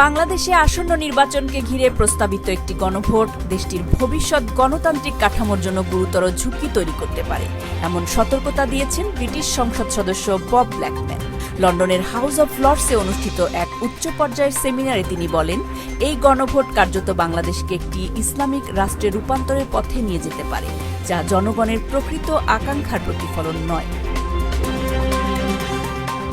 বাংলাদেশে আসন্ন নির্বাচনকে ঘিরে প্রস্তাবিত একটি গণভোট, দেশটির ভবিষ্যৎ গণতান্ত্রিক কাঠামোর জন্য গুরুতর ঝুঁকি তৈরি করতে পারে, এমন সতর্কতা দিয়েছেন ব্রিটিশ সংসদ সদস্য বব ব্ল্যাকম্যান। লন্ডনের হাউস অব লর্ডসে অনুষ্ঠিত এক উচ্চ পর্যায়ের সেমিনারে তিনি বলেন, এই গণভোট কার্যত বাংলাদেশকে একটি ইসলামিক রাষ্ট্রে রূপান্তরের পথে নিয়ে যেতে পারে, যা জনগণের প্রকৃত আকাঙ্ক্ষার প্রতিফলন নয়।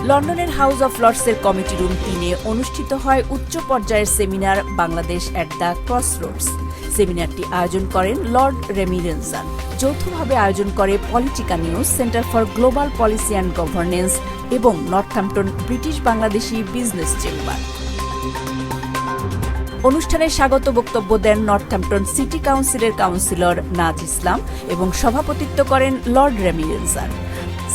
লন্ডনের হাউস অফ লর্ডসের কমিটি রুম তিনে অনুষ্ঠিত হয় উচ্চ পর্যায়ের seminar Bangladesh at the cross roads সেমিনারটি আয়োজন করেন লর্ড রেমিরেনসান যৌথভাবে আয়োজন করে Politica News, Centre for Global Policy and Governance এবং Northampton British Bangladeshi Business Chamber. অনুষ্ঠানে স্বাগত বক্তব্য দেন নর্থহ্যাম্পটন সিটি কাউন্সিলের কাউন্সিলর নাজ ইসলাম এবং সভাপতিত্ব করেন লর্ড রেমিরেনসান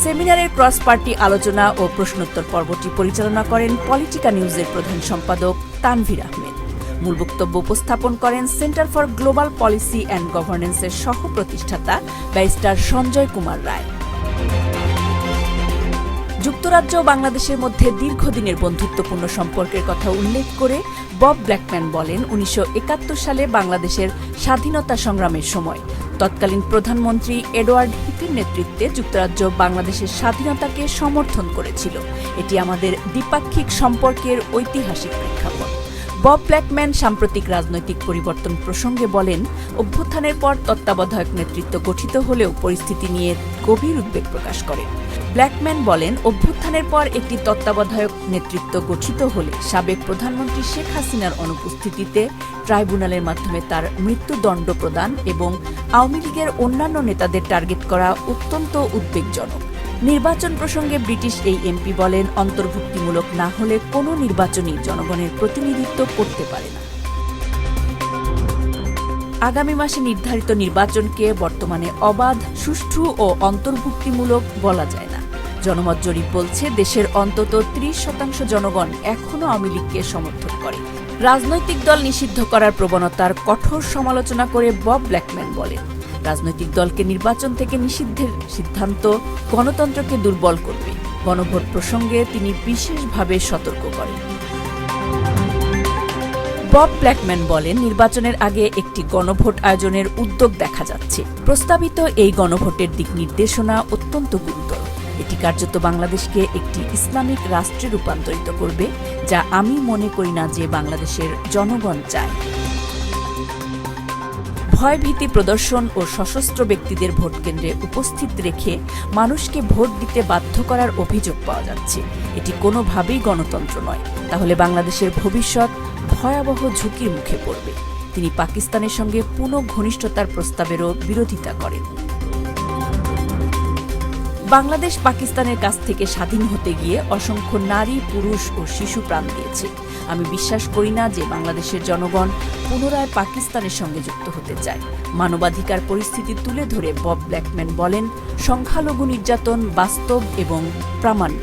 সেমিনারের ক্রস পার্টি আলোচনা ও প্রশ্নোত্তর পর্বটি পরিচালনা করেন পলিটিকা নিউজের প্রধান সম্পাদক তানভীর আহমেদ। মূল বক্তব্য উপস্থাপন করেন Centre for Global Policy and গভর্নেন্সের সহ প্রতিষ্ঠাতা ব্যারিস্টার সঞ্জয় কুমার রায়। যুক্তরাজ্য বাংলাদেশের মধ্যে দীর্ঘদিনের বন্ধুত্বপূর্ণ সম্পর্কের কথা উল্লেখ করে বব ব্ল্যাকম্যান বলেন, উনিশশো একাত্তর সালে বাংলাদেশের স্বাধীনতা সংগ্রামের সময় তৎকালীন প্রধানমন্ত্রী এডওয়ার্ড হিপির নেতৃত্বে যুক্তরাজ্য বাংলাদেশের স্বাধীনতাকে সমর্থন করেছিল। এটি আমাদের দ্বিপাক্ষিক সম্পর্কের ঐতিহাসিক প্রেক্ষাপট। বব ব্ল্যাকম্যান সাম্প্রতিক রাজনৈতিক পরিবর্তন প্রসঙ্গে বলেন, অভ্যুত্থানের পর তত্ত্বাবধায়ক নেতৃত্ব গঠিত হলেও পরিস্থিতি নিয়ে গভীর উদ্বেগ প্রকাশ করেন ব্ল্যাকম্যান বলেন, অভ্যুত্থানের পর একটি তত্ত্বাবধায়ক নেতৃত্ব গঠিত হলে সাবেক প্রধানমন্ত্রী শেখ হাসিনার অনুপস্থিতিতে ট্রাইব্যুনালের মাধ্যমে তার মৃত্যুদণ্ড প্রদান এবং আওয়ামী লীগের অন্যান্য নেতাদের টার্গেট করা অত্যন্ত উদ্বেগজনক। নির্বাচন প্রসঙ্গে ব্রিটিশ এই এমপি বলেন, অন্তর্ভুক্তিমূলক না হলে কোনো নির্বাচনই জনগণের প্রতিনিধিত্ব করতে পারে না। আগামী মাসে নির্ধারিত নির্বাচনকে বর্তমানে অবাধ, সুষ্ঠু ও অন্তর্ভুক্তিমূলক বলা যায় না। জনমত জরিপ বলছে, দেশের অন্তত ত্রিশ শতাংশ জনগণ এখনও আওয়ামী লীগকে সমর্থন করে। রাজনৈতিক দল নিষিদ্ধ করার প্রবণতার কঠোর সমালোচনা করে বব ব্ল্যাকম্যান বলেন। রাজনৈতিক দলকে নির্বাচন থেকে নিষিদ্ধের সিদ্ধান্ত গণতন্ত্রকে দুর্বল করবে। গণভোট প্রসঙ্গে তিনি বিশেষভাবে সতর্ক করেন। বব ব্ল্যাকম্যান বলেন, নির্বাচনের আগে একটি গণভোট আয়োজনের উদ্যোগ দেখা যাচ্ছে। প্রস্তাবিত এই গণভোটের দিক নির্দেশনা অত্যন্ত গুরুতর। এটি কার্যত বাংলাদেশকে একটি ইসলামিক রাষ্ট্রে রূপান্তরিত করবে, যা আমি মনে করি না যে বাংলাদেশের জনগণ চায়। ভয়ভীতি প্রদর্শন ও সশস্ত্র ব্যক্তিদের ভোট কেন্দ্রে উপস্থিত রেখে মানুষকে ভোট দিতে বাধ্য করার অভিযোগ পাওয়া যাচ্ছে। এটি কোনোভাবেই গণতন্ত্র নয়। তাহলে বাংলাদেশের ভবিষ্যৎ ভয়াবহ ঝুঁকির মুখে পড়বে। তিনি পাকিস্তানের সঙ্গে পুনঃ ঘনিষ্ঠতার প্রস্তাবেরও বিরোধিতা করেন। বাংলাদেশ পাকিস্তানের কাছ থেকে স্বাধীন হতে গিয়ে অসংখ্য নারী, পুরুষ ও শিশু প্রাণ দিয়েছে। আমি বিশ্বাস করি না যে বাংলাদেশের জনগণ পুনরায় পাকিস্তানের সঙ্গে যুক্ত হতে চায়। মানবাধিকার পরিস্থিতি তুলে ধরে বব ব্ল্যাকম্যান বলেন, সংখ্যালঘু নির্যাতন বাস্তব এবং প্রামাণ্য।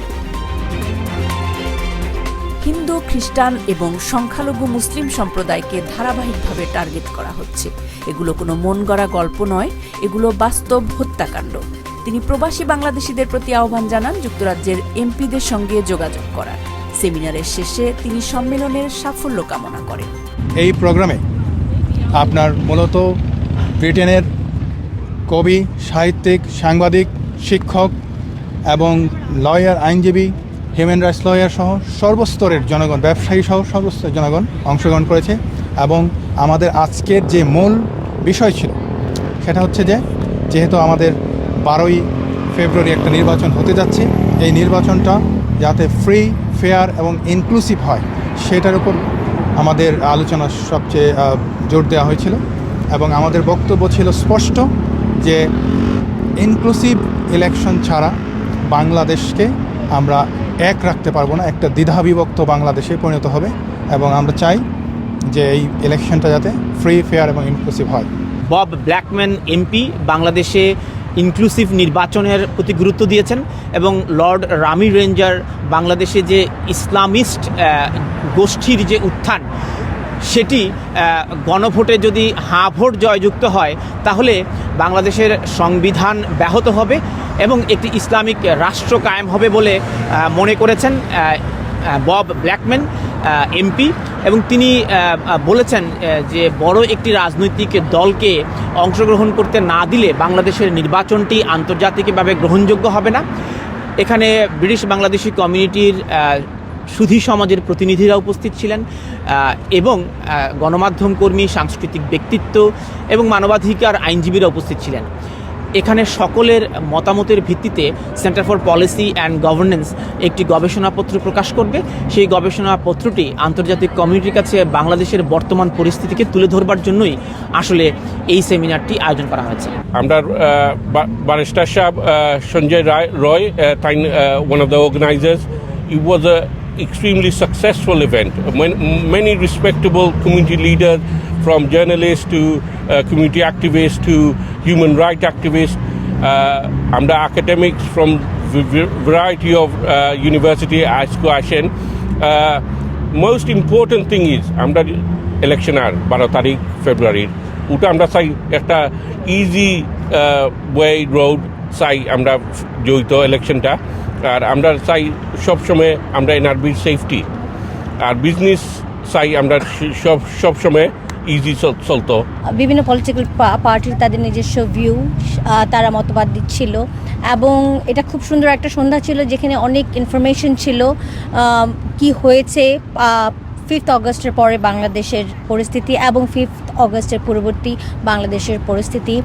হিন্দু, খ্রিস্টান এবং সংখ্যালঘু মুসলিম সম্প্রদায়কে ধারাবাহিকভাবে টার্গেট করা হচ্ছে। এগুলো কোনো মন গড়া গল্প নয়, এগুলো বাস্তব হত্যাকাণ্ড। তিনি প্রবাসী বাংলাদেশিদের প্রতি আহ্বান জানান যুক্তরাজ্যের এমপিদের সঙ্গে যোগাযোগ করার। সেমিনারের শেষে তিনি সম্মেলনের সাফল্য কামনা করেন। এই প্রোগ্রামে আপনার মূলত ব্রিটেনের কবি, সাহিত্যিক, সাংবাদিক, শিক্ষক এবং লয়ার আইনজীবী হিউম্যান রাইটস লয়ার সহ সর্বস্তরের জনগণ, ব্যবসায়ী সহ সর্বস্তরের জনগণ অংশগ্রহণ করেছে এবং আমাদের আজকের যে মূল বিষয় ছিল সেটা হচ্ছে যে, যেহেতু আমাদের বারোই ফেব্রুয়ারি একটা নির্বাচন হতে যাচ্ছে। এই নির্বাচনটা যাতে ফ্রি ফেয়ার এবং ইনক্লুসিভ হয়, সেটার উপর আমাদের আলোচনা সবচেয়ে জোর দেওয়া হয়েছিল। এবং আমাদের বক্তব্য ছিল স্পষ্ট যে ইনক্লুসিভ ইলেকশন ছাড়া বাংলাদেশকে আমরা এক রাখতে পারব না, একটা দ্বিধাবিভক্ত বাংলাদেশে পরিণত হবে। এবং আমরা চাই যে এই ইলেকশনটা যাতে ফ্রি ফেয়ার এবং ইনক্লুসিভ হয়। বব ব্ল্যাকম্যান এমপি বাংলাদেশে ইনক্লুসিভ নির্বাচনের প্রতি গুরুত্ব দিয়েছেন এবং লর্ড রামি রেঞ্জার বাংলাদেশে যে ইসলামিস্ট গোষ্ঠীর যে উত্থান, সেটি গণভোটে যদি হাঁ ভোট জয়যুক্ত হয়, তাহলে বাংলাদেশের সংবিধান ব্যাহত হবে এবং একটি ইসলামিক রাষ্ট্র কায়েম হবে বলে মনে করেছেন বব ব্ল্যাকম্যান এমপি। এবং তিনি বলেছেন যে বড় একটি রাজনৈতিক দলকে অংশগ্রহণ করতে না দিলে বাংলাদেশের নির্বাচনটি আন্তর্জাতিকভাবে গ্রহণযোগ্য হবে না। এখানে ব্রিটিশ বাংলাদেশি কমিউনিটির সুধী সমাজের প্রতিনিধিরা উপস্থিত ছিলেন এবং গণমাধ্যম কর্মী, সাংস্কৃতিক ব্যক্তিত্ব এবং মানবাধিকার আইনজীবীরা উপস্থিত ছিলেন। এখানে সকলের মতামতের ভিত্তিতে Centre for Policy and Governance একটি গবেষণাপত্র প্রকাশ করবে। সেই গবেষণাপত্রটি আন্তর্জাতিক কমিউনিটির কাছে বাংলাদেশের বর্তমান পরিস্থিতিকে তুলে ধরবার জন্যই আসলে এই সেমিনারটি আয়োজন করা হয়েছে। আমরা barrister Shab Sanjay Rai Roy Roy, uh, Tain- uh, one of the extremely successful event. Many respectable community leaders, from journalists to uh, community activists to human rights activists, uh, and the academics from variety of uh, university আজকে আসেন Uh, most important thing is আমরা election আর বারো তারিখ ফেব্রুয়ারির ওটা আমরা চাই একটা ইজি ওয়ে রোড চাই আমরা জড়িত ইলেকশনটা আর আমরা চাই সবসময় আমরা এনআরবির সেফটি আর বিজনেস চাই আমরা সব, সবসময় ইজি চলতো। বিভিন্ন পলিটিক্যাল পার্টির তাদের নিজস্ব ভিউ তারা মতবাদ দিচ্ছিল। এবং এটা খুব সুন্দর একটা সন্ধ্যা ছিল যেখানে অনেক ইনফরমেশন ছিল কি হয়েছে ফিফথ অগস্টের পরে বাংলাদেশের পরিস্থিতি এবং ফিফথ অগস্টের পূর্ববর্তী বাংলাদেশের পরিস্থিতি।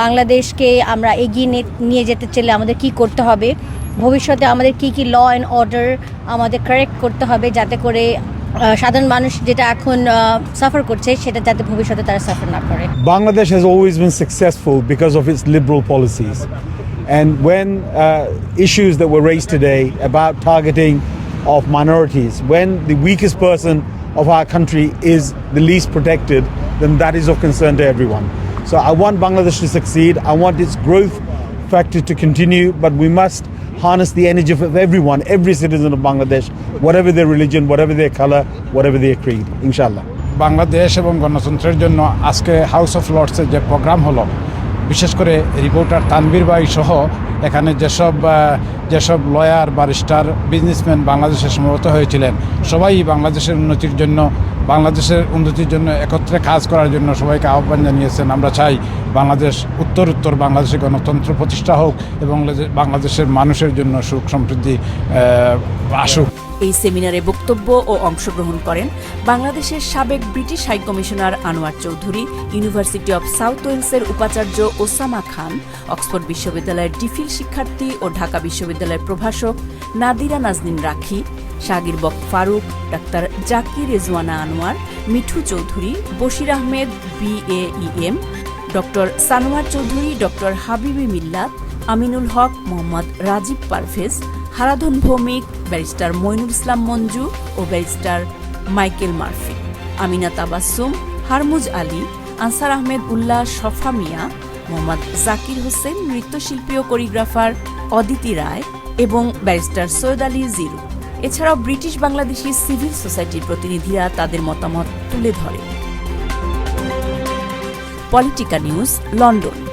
বাংলাদেশকে আমরা এগিয়ে নিয়ে যেতে চাইলে আমাদের কি করতে হবে? ভবিষ্যতে আমাদের কি কি ল অ্যান্ড অর্ডার আমাদের কারেক্ট করতে হবে যাতে করে সাধারণ মানুষ যেটা এখন সাফার করছে সেটা যাতে ভবিষ্যতে তারা সাফার না করে Bangladesh has always been successful because of its liberal policies. And when uh, issues that were raised today about targeting of minorities, when the weakest person of our country is the least protected, then that is of concern to everyone. So I want Bangladesh to succeed. I want its growth factor to continue, but we must harness the energy of everyone, every citizen of Bangladesh, whatever their religion, whatever their color, whatever their creed. Inshallah. Bangladesh এবং গণতন্ত্রের জন্য আজকে house of লর্ডসের যে programme হলো বিশেষ করে reporter Tanvir ভাই সহ এখানে যেসব যেসব লয়ার ব্যারিস্টার বিজনেসম্যান বাংলাদেশে সমবেত হয়েছিলেন, সবাই বাংলাদেশের উন্নতির জন্য, বাংলাদেশের উন্নতির জন্য একত্রে কাজ করার জন্য সবাইকে আহ্বান জানিয়েছেন। আমরা চাই বাংলাদেশ উত্তর উত্তর বাংলাদেশে গণতন্ত্র প্রতিষ্ঠা হোক এবং বাংলাদেশের মানুষের জন্য সুখ সমৃদ্ধি আসুক। এই সেমিনারে বক্তব্য ও অংশগ্রহণ করেন বাংলাদেশের সাবেক British high commissioner Anwar Chowdhury, university of South ওয়েলসের উপাচার্য ওসামা খান, অক্সফোর্ড বিশ্ববিদ্যালয়ের ডিফিল শিক্ষার্থী ও ঢাকা বিশ্ববিদ্যালয়ের প্রভাষক Nadira Naznin Rakhi, Shagir Bok Faruk, doctor Zakir Rezwana Anwar, Mithu Chowdhury, Bashir Ahmed বিএইএম doctor Sanwar Chowdhury, doctor Habibi Millat Aminul Haque, Mohammad Rajib Parvez, Haradhan Bhowmik, barrister Mainul Islam Manju ও barrister Michael Murphy. Amina Tabassum Harmuz Ali, Ansar Ahmed Ullah, Shafa Miah, Mohammad Zakir Hossain, নৃত্যশিল্পী ও choreographer Aditi Roy এবং barrister Syed Ali Jiru. এছাড়াও British Bangladeshi civil সোসাইটির প্রতিনিধিরা তাদের মতামত তুলে ধরে। Politika News, London.